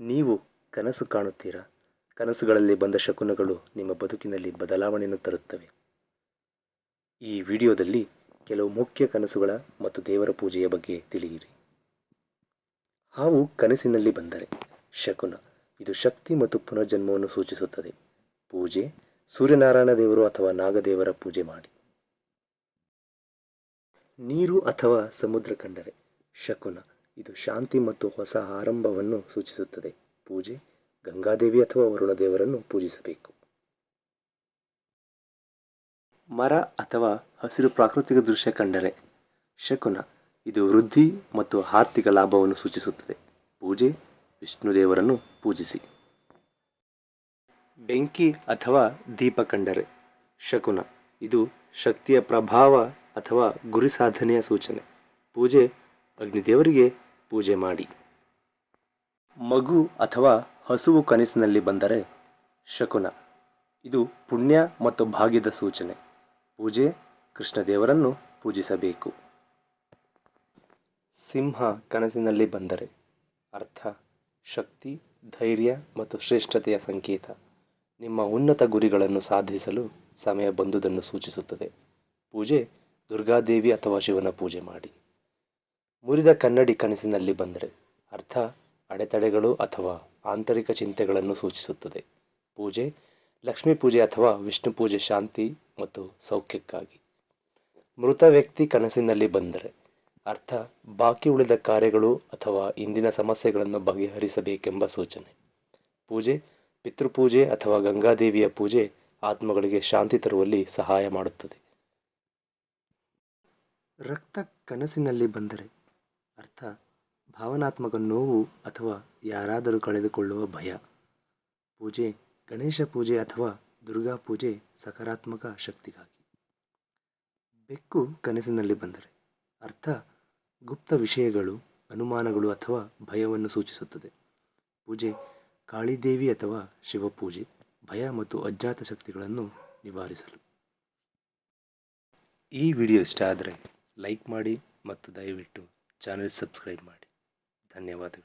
ನೀವು ಕನಸು ಕಾಣುತ್ತೀರಾ? ಕನಸುಗಳಲ್ಲಿ ಬಂದ ಶಕುನಗಳು ನಿಮ್ಮ ಬದುಕಿನಲ್ಲಿ ಬದಲಾವಣೆಯನ್ನು ತರುತ್ತವೆ. ಈ ವಿಡಿಯೋದಲ್ಲಿ ಕೆಲವು ಮುಖ್ಯ ಕನಸುಗಳ ಮತ್ತು ದೇವರ ಪೂಜೆಯ ಬಗ್ಗೆ ತಿಳಿಯಿರಿ. ಹಾವು ಕನಸಿನಲ್ಲಿ ಬಂದರೆ ಶಕುನ, ಇದು ಶಕ್ತಿ ಮತ್ತು ಪುನರ್ಜನ್ಮವನ್ನು ಸೂಚಿಸುತ್ತದೆ. ಪೂಜೆ ಸೂರ್ಯನಾರಾಯಣ ದೇವರು ಅಥವಾ ನಾಗದೇವರ ಪೂಜೆ ಮಾಡಿ. ನೀರು ಅಥವಾ ಸಮುದ್ರ ಕಂಡರೆ ಶಕುನ ಇದು ಶಾಂತಿ ಮತ್ತು ಹೊಸ ಆರಂಭವನ್ನು ಸೂಚಿಸುತ್ತದೆ. ಪೂಜೆ, ಗಂಗಾದೇವಿ ಅಥವಾ ವರುಣ ದೇವರನ್ನು ಪೂಜಿಸಬೇಕು. ಮರ ಅಥವಾ ಹಸಿರು ಪ್ರಾಕೃತಿಕ ದೃಶ್ಯ ಕಂಡರೆ ಶಕುನ ಇದು ವೃದ್ಧಿ ಮತ್ತು ಆರ್ಥಿಕ ಲಾಭವನ್ನು ಸೂಚಿಸುತ್ತದೆ. ಪೂಜೆ ವಿಷ್ಣು ದೇವರನ್ನು ಪೂಜಿಸಿ. ಬೆಂಕಿ ಅಥವಾ ದೀಪ ಕಂಡರೆ ಶಕುನ ಇದು ಶಕ್ತಿಯ ಪ್ರಭಾವ ಅಥವಾ ಗುರಿ ಸಾಧನೆಯ ಸೂಚನೆ. ಪೂಜೆ ಅಗ್ನಿದೇವರಿಗೆ ಪೂಜೆ ಮಾಡಿ. ಮಗು ಅಥವಾ ಹಸುವು ಕನಸಿನಲ್ಲಿ ಬಂದರೆ ಶಕುನ. ಇದು ಪುಣ್ಯ ಮತ್ತು ಭಾಗ್ಯದ ಸೂಚನೆ. ಪೂಜೆ ಕೃಷ್ಣದೇವರನ್ನು ಪೂಜಿಸಬೇಕು. ಸಿಂಹ ಕನಸಿನಲ್ಲಿ ಬಂದರೆ ಅರ್ಥ, ಶಕ್ತಿ, ಧೈರ್ಯ ಮತ್ತು ಶ್ರೇಷ್ಠತೆಯ ಸಂಕೇತ. ನಿಮ್ಮ ಉನ್ನತ ಗುರಿಗಳನ್ನು ಸಾಧಿಸಲು ಸಮಯ ಬಂದುದನ್ನು ಸೂಚಿಸುತ್ತದೆ. ಪೂಜೆ ದುರ್ಗಾದೇವಿ ಅಥವಾ ಶಿವನ ಪೂಜೆ ಮಾಡಿ. ಮುರಿದ ಕನ್ನಡಿ ಕನಸಿನಲ್ಲಿ ಬಂದರೆ ಅರ್ಥ ಅಡೆತಡೆಗಳು ಅಥವಾ ಆಂತರಿಕ ಚಿಂತೆಗಳನ್ನು ಸೂಚಿಸುತ್ತದೆ. ಪೂಜೆ, ಲಕ್ಷ್ಮೀ ಪೂಜೆ ಅಥವಾ ವಿಷ್ಣು ಪೂಜೆ ಶಾಂತಿ ಮತ್ತು ಸೌಖ್ಯಕ್ಕಾಗಿ. ಮೃತ ವ್ಯಕ್ತಿ ಕನಸಿನಲ್ಲಿ ಬಂದರೆ ಅರ್ಥ ಬಾಕಿ ಉಳಿದ ಕಾರ್ಯಗಳು ಅಥವಾ ಇಂದಿನ ಸಮಸ್ಯೆಗಳನ್ನು ಬಗೆಹರಿಸಬೇಕೆಂಬ ಸೂಚನೆ. ಪೂಜೆ, ಪಿತೃಪೂಜೆ ಅಥವಾ ಗಂಗಾದೇವಿಯ ಪೂಜೆ ಆತ್ಮಗಳಿಗೆ ಶಾಂತಿ ತರುವಲ್ಲಿ ಸಹಾಯ ಮಾಡುತ್ತದೆ. ರಕ್ತ ಕನಸಿನಲ್ಲಿ ಬಂದರೆ ಭಾವನಾತ್ಮಕ ನೋವು ಅಥವಾ ಯಾರಾದರೂ ಕಳೆದುಕೊಳ್ಳುವ ಭಯ, ಪೂಜೆ, ಗಣೇಶ ಪೂಜೆ ಅಥವಾ ದುರ್ಗಾ ಪೂಜೆ ಸಕಾರಾತ್ಮಕ ಶಕ್ತಿಗಾಗಿ. ಬೆಕ್ಕು ಕನಸಿನಲ್ಲಿ ಬಂದರೆ, ಅರ್ಥ ಗುಪ್ತ ವಿಷಯಗಳು, ಅನುಮಾನಗಳು ಅಥವಾ ಭಯವನ್ನು ಸೂಚಿಸುತ್ತದೆ. ಪೂಜೆ ಕಾಳಿದೇವಿ ಅಥವಾ ಶಿವಪೂಜೆ, ಭಯ ಮತ್ತು ಅಜ್ಞಾತ ಶಕ್ತಿಗಳನ್ನು ನಿವಾರಿಸಲು. ಈ ವಿಡಿಯೋ ಇಷ್ಟ ಆದರೆ ಲೈಕ್ ಮಾಡಿ ಮತ್ತು ದಯವಿಟ್ಟು ಚಾನೆಲ್ ಸಬ್ಸ್ಕ್ರೈಬ್ ಮಾಡಿ. धन्यवाद